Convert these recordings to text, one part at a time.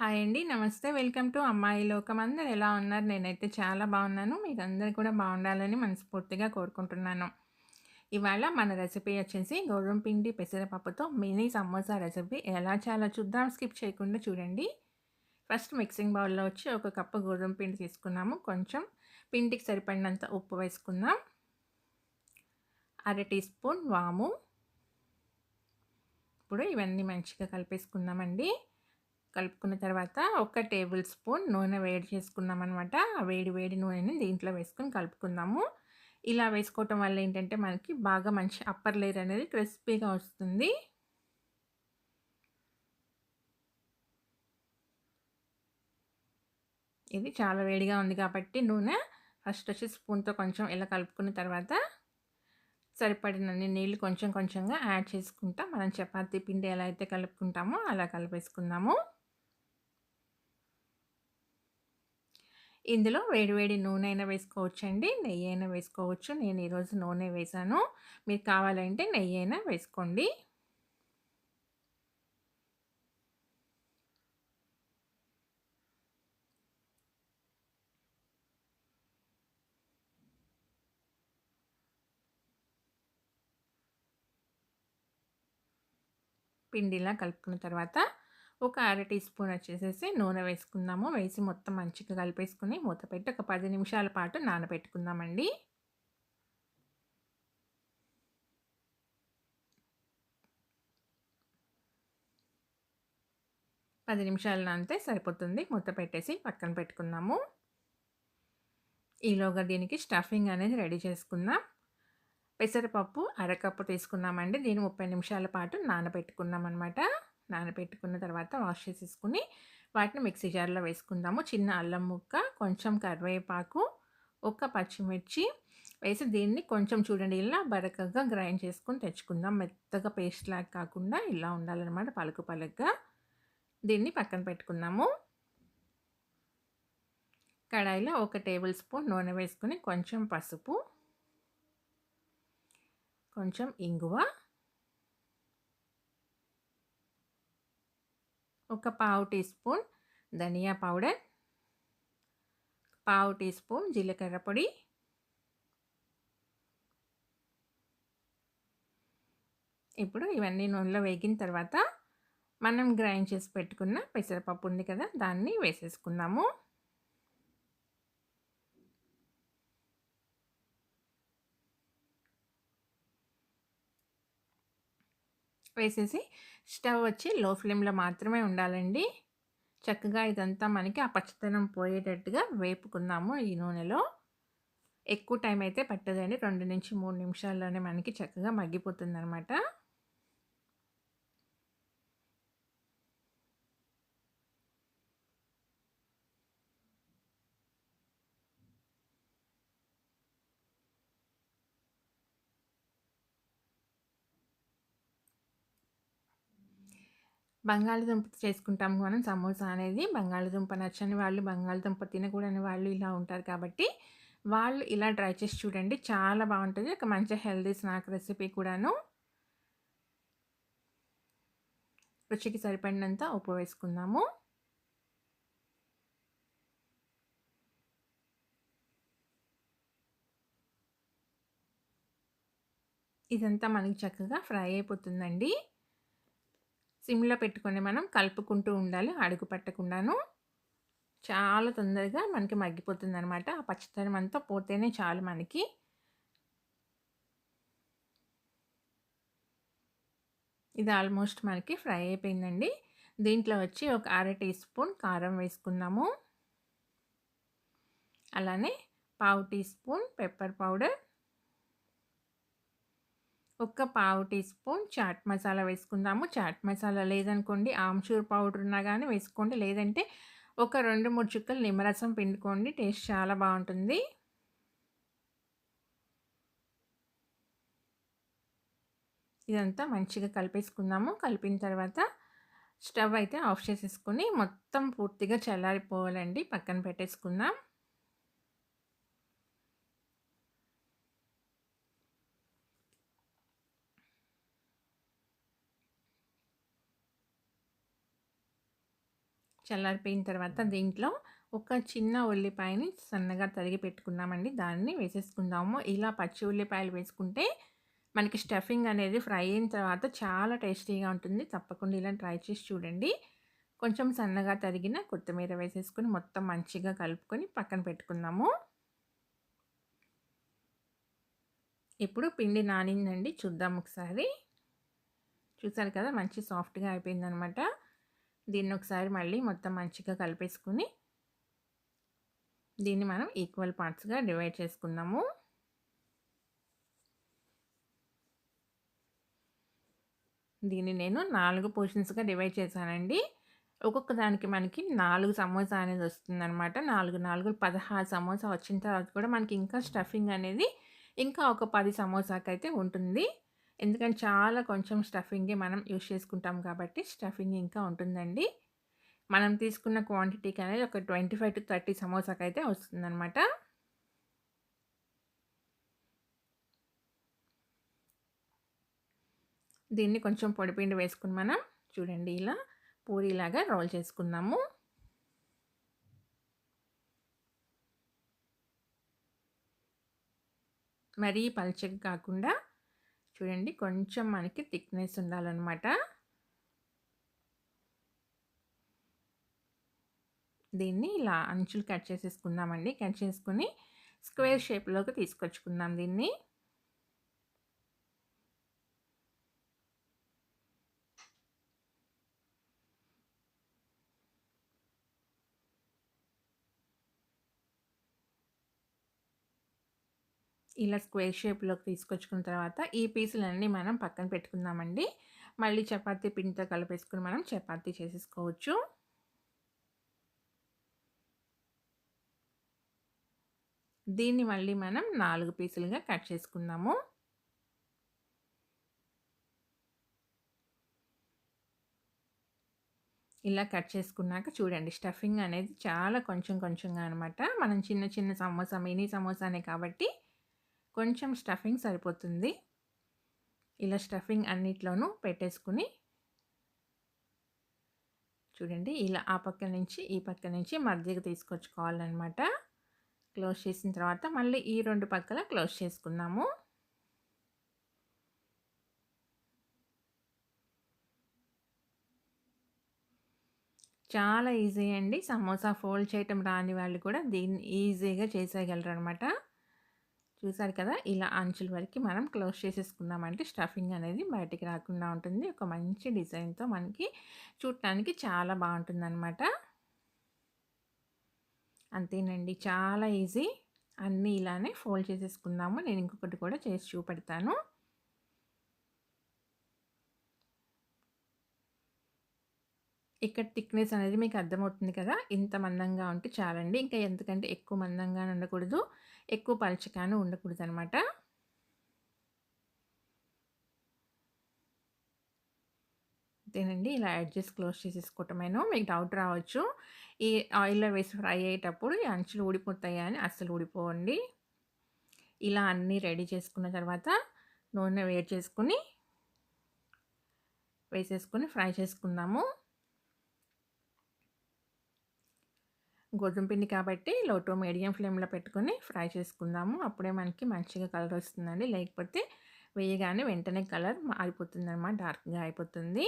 Hi అండి. నమస్తే. Welcome to అమ్మాయి లోకం. అందరు ఎలా ఉన్నారు? నేనైతే చాలా బాగున్నాను. మీరందరూ కూడా బాగుండాలని మనస్ఫూర్తిగా కోరుకుంటున్నాను. ఇవాళ మన రెసిపీ వచ్చేసి గోధుమ పిండి పెసరపప్పుతో మినీ సమోసా రెసిపీ ఎలా చాలా చూద్దాం. స్కిప్ చేయకుండా చూడండి. ఫస్ట్ మిక్సింగ్ బౌల్‌లో వచ్చి ఒక కప్పు గోధుమ పిండి తీసుకున్నాము. కొంచెం పిండికి సరిపడినంత ఉప్పు వేసుకుందాం. అర టీ స్పూన్ వాము. ఇప్పుడు ఇవన్నీ మంచిగా కలిపేసుకుందామండి. కలుపుకున్న తర్వాత ఒక టేబుల్ స్పూన్ నూనె వేడి చేసుకున్నామనమాట. అనమాట వేడి వేడి నూనెని దీంట్లో వేసుకొని కలుపుకుందాము. ఇలా వేసుకోవటం వల్ల ఏంటంటే మనకి బాగా మంచి అప్పర్ లేయర్ అనేది క్రిస్పీగా వస్తుంది. ఇది చాలా వేడిగా ఉంది కాబట్టి నూనె ఫస్ట్ వచ్చి స్పూన్‌తో కొంచెం ఇలా కలుపుకున్న తర్వాత సరిపడినన్ని నీళ్ళు కొంచెం కొంచెంగా యాడ్ చేసుకుంటా మనం చపాతీ పిండి ఎలా అయితే కలుపుకుంటామో అలా కలిపేసుకుందాము. ఇందులో వేడి వేడి నూనె అయినా వేసుకోవచ్చండి. నెయ్యి అయినా వేసుకోవచ్చు. నేను ఈరోజు నూనె వేశాను. మీకు కావాలంటే నెయ్యి అయినా వేసుకోండి. పిండిలా కలుపుకున్న తర్వాత ఒక అర టీ స్పూన్ వచ్చేసేసి నూనె వేసుకుందాము. వేసి మొత్తం మంచిగా కలిపేసుకుని మూత పెట్టి ఒక పది నిమిషాల పాటు నానబెట్టుకుందామండి. పది నిమిషాలు నానితే సరిపోతుంది. మూత పెట్టేసి పక్కన పెట్టుకుందాము. ఈలోగా దీనికి స్టఫింగ్ అనేది రెడీ చేసుకుందాం. పెసరపప్పు అరకప్పు తీసుకున్నామండి. దీన్ని 30 నిమిషాల పాటు నానబెట్టుకున్నామనమాట. నానబెట్టుకున్న తర్వాత వాష్ చేసేసుకుని వాటిని మిక్సీ జార్‌లో వేసుకుందాము. చిన్న అల్లం ముక్క, కొంచెం కరివేపాకు, ఒక పచ్చిమిర్చి వేసి దీన్ని కొంచెం చూడండి ఇలా బరకగా గ్రైండ్ చేసుకొని తెచ్చుకుందాం. మెత్తగా పేస్ట్ లాగా కాకుండా ఇలా ఉండాలన్నమాట పలుకు పలుగ్గా. దీన్ని పక్కన పెట్టుకుందాము. కడాయిలో ఒక టేబుల్ స్పూన్ నూనె వేసుకుని కొంచెం పసుపు కొంచెం ఇంగువ ఒక పావు టీ స్పూన్ ధనియా పౌడర్ పావు టీ స్పూన్ జీలకర్ర పొడి ఇప్పుడు ఇవన్నీ నూనెలో వేగిన తర్వాత మనం గ్రైండ్ చేసి పెట్టుకున్న పెసరపప్పు ఉంది కదా దాన్ని వేసేసుకుందాము. వేసేసి స్టవ్ వచ్చి లో ఫ్లేమ్‌లో మాత్రమే ఉండాలండి. చక్కగా ఇదంతా మనకి ఆ పచ్చదనం పోయేటట్టుగా వేపుకుందాము ఈ నూనెలో. ఎక్కువ టైం అయితే పట్టదండి. 2-3 నిమిషాల్లోనే మనకి చక్కగా మగ్గిపోతుందనమాట. బంగాళదుంప చేసుకుంటాం మనం సమోసా అనేది. బంగాళదుంప నచ్చని వాళ్ళు, బంగాళదుంప తినకూడని వాళ్ళు ఇలా ఉంటారు కాబట్టి, వాళ్ళు ఇలా ట్రై చేసి చూడండి. చాలా బాగుంటుంది ఒక మంచి హెల్దీ స్నాక్ రెసిపీ కూడాను. రుచికి సరిపడినంత ఉప్పు వేసుకుందాము. ఇదంతా మనకి చక్కగా ఫ్రై అయిపోతుందండి. సిమ్‌లో పెట్టుకొని మనం కలుపుకుంటూ ఉండాలి. అడుగు పట్టకుండాను. చాలా తొందరగా మనకి మగ్గిపోతుందనమాట. ఆ పచ్చదనం అంతా పోతేనే చాలు మనకి. ఇది ఆల్మోస్ట్ మనకి ఫ్రై అయిపోయిందండి. దీంట్లో వచ్చి ఒక అర టీ స్పూన్ కారం వేసుకుందాము. అలానే పావు టీ స్పూన్ పెప్పర్ పౌడర్. ఒక పావు టీ స్పూన్ చాట్ మసాలా వేసుకుందాము. చాట్ మసాలా లేదనుకోండి ఆమ్చూర్ పౌడర్ ఉన్నా కానీ వేసుకోండి. లేదంటే ఒక 2, 3 చుక్కలు నిమ్మరసం పిండుకోండి. టేస్ట్ చాలా బాగుంటుంది ఇదంతా మంచిగా కలిపేసుకుందాము. కలిపిన తర్వాత స్టవ్ అయితే ఆఫ్ చేసేసుకొని మొత్తం పూర్తిగా చల్లారిపోవాలండి. పక్కన పెట్టేసుకుందాం. చల్లారిపోయిన తర్వాత దీంట్లో ఒక చిన్న ఉల్లిపాయని సన్నగా తరిగి పెట్టుకున్నామండి. దాన్ని వేసేసుకుందాము. ఇలా పచ్చి ఉల్లిపాయలు వేసుకుంటే మనకి స్టఫింగ్ అనేది ఫ్రై అయిన తర్వాత చాలా టేస్టీగా ఉంటుంది. తప్పకుండా ఇలా ట్రై చేసి చూడండి. కొంచెం సన్నగా తరిగిన కొత్తిమీర వేసేసుకొని మొత్తం మంచిగా కలుపుకొని పక్కన పెట్టుకుందాము. ఇప్పుడు పిండి నానిందండి. చూద్దాం ఒకసారి. చూసారు కదా మంచి సాఫ్ట్గా అయిపోయిందనమాట దీన్ని ఒకసారి మళ్ళీ మొత్తం మంచిగా కలిపేసుకుని దీన్ని మనం ఈక్వల్ పార్ట్స్గా డివైడ్ చేసుకుందాము. దీన్ని నేను నాలుగు పోర్షన్స్గా డివైడ్ చేశానండి. ఒక్కొక్క దానికి మనకి నాలుగు సమోసా అనేది వస్తుందన్నమాట. నాలుగు నాలుగు పదహారు సమోసా వచ్చిన తర్వాత కూడా మనకి ఇంకా స్టఫింగ్ అనేది ఇంకా ఒక పది సమోసాకైతే ఉంటుంది. ఎందుకంటే చాలా కొంచెం స్టఫింగే మనం యూజ్ చేసుకుంటాం కాబట్టి స్టఫింగ్ ఇంకా ఉంటుందండి. మనం తీసుకున్న క్వాంటిటీకి అనేది ఒక ట్వంటీ ఫైవ్ టు థర్టీ సమోసాకి అయితే వస్తుందన్నమాట. దీన్ని కొంచెం పొడిపిండి వేసుకుని మనం చూడండి ఇలా పూరీలాగా రోల్ చేసుకుందాము. మరీ పల్చగా కాకుండా చూడండి. కొంచెం మనకి థిక్నెస్ ఉండాలన్నమాట. దీన్ని ఇలా అంచులు కట్ చేసేసుకుందామండి. కట్ చేసుకుని స్క్వేర్ షేప్లోకి తీసుకొచ్చుకుందాం దీన్ని. ఇలా స్క్వేర్ షేప్లోకి తీసుకొచ్చుకున్న తర్వాత ఈ పీసులన్నీ మనం పక్కన పెట్టుకుందామండి. మళ్ళీ చపాతీ పిండితో కలిపేసుకుని మనం చపాతీ చేసేసుకోవచ్చు. దీన్ని మళ్ళీ మనం నాలుగు పీసులుగా కట్ చేసుకుందాము. ఇలా కట్ చేసుకున్నాక చూడండి స్టఫింగ్ అనేది చాలా కొంచెం కొంచెంగా అనమాట. మనం చిన్న చిన్న సమోసా మినీ సమోసానే కాబట్టి కొంచెం స్టఫింగ్ సరిపోతుంది. ఇలా స్టఫింగ్ అన్నిట్లోనూ పెట్టేసుకుని చూడండి ఇలా ఆ పక్క నుంచి ఈ పక్క నుంచి మధ్యకి తీసుకొచ్చుకోవాలన్నమాట. క్లోజ్ చేసిన తర్వాత మళ్ళీ ఈ రెండు పక్కల క్లోజ్ చేసుకుందాము. చాలా ఈజీ అండి. సమోసా ఫోల్డ్ చేయటం రాని వాళ్ళు కూడా దీన్ని ఈజీగా చేసేయగలరు అనమాట చూసారు కదా ఇలా అంచుల వరకు మనం క్లోజ్ చేసేసుకున్నామంటే స్టఫింగ్ అనేది బయటికి రాకుండా ఉంటుంది. ఒక మంచి డిజైన్తో మనకి చూడటానికి చాలా బాగుంటుంది అనమాట అంతేనండి. చాలా ఈజీ. అన్నీ ఇలానే ఫోల్డ్ చేసేసుకుందాము. నేను ఇంకొకటి కూడా చేసి చూపెడతాను. ఇక్కడ థిక్నెస్ అనేది మీకు అర్థమవుతుంది కదా? ఇంత మందంగా ఉంటే చాలండి. ఇంకా ఎందుకంటే ఎక్కువ మందంగా ఉండకూడదు. ఎక్కువ పలచకాను ఉండకూడదు అనమాట అంతేనండి ఇలా అడ్జస్ట్ క్లోజ్ చేసేసుకోవటమేనో. మీకు డౌట్ రావచ్చు. ఈ ఆయిల్లో వేసి ఫ్రై అయ్యేటప్పుడు ఈ అంచులు ఊడిపోతాయా అని అస్సలు ఊడిపోవండి. ఇలా అన్నీ రెడీ చేసుకున్న తర్వాత నూనె వేడి చేసుకుని వేసేసుకొని ఫ్రై చేసుకుందాము. గోధుమ పిండి కాబట్టి లో టు మీడియం ఫ్లేమ్లో పెట్టుకొని ఫ్రై చేసుకుందాము. అప్పుడే మనకి మంచిగా కలర్ వస్తుందండి. లేకపోతే వేయగానే వెంటనే కలర్ మారిపోతుంది అనమాట డార్క్గా అయిపోతుంది.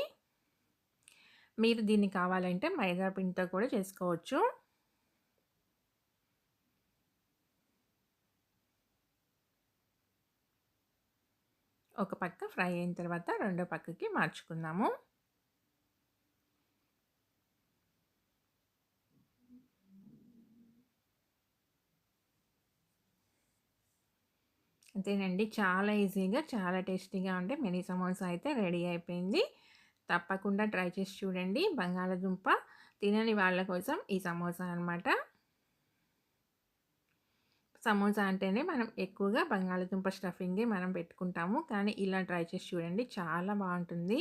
మీరు దీన్ని కావాలంటే మైదా పిండితో కూడా చేసుకోవచ్చు. ఒక పక్క ఫ్రై అయిన తర్వాత రెండో పక్కకి మార్చుకుందాము. అంతేనండి చాలా ఈజీగా చాలా టేస్టీగా ఉంటే మినీ సమోసా అయితే రెడీ అయిపోయింది. తప్పకుండా ట్రై చేసి చూడండి. బంగాళదుంప తినని వాళ్ళ కోసం ఈ సమోసా అనమాట సమోసా అంటేనే మనం ఎక్కువగా బంగాళదుంప స్టఫింగే మనం పెట్టుకుంటాము. కానీ ఇలా ట్రై చేసి చూడండి. చాలా బాగుంటుంది.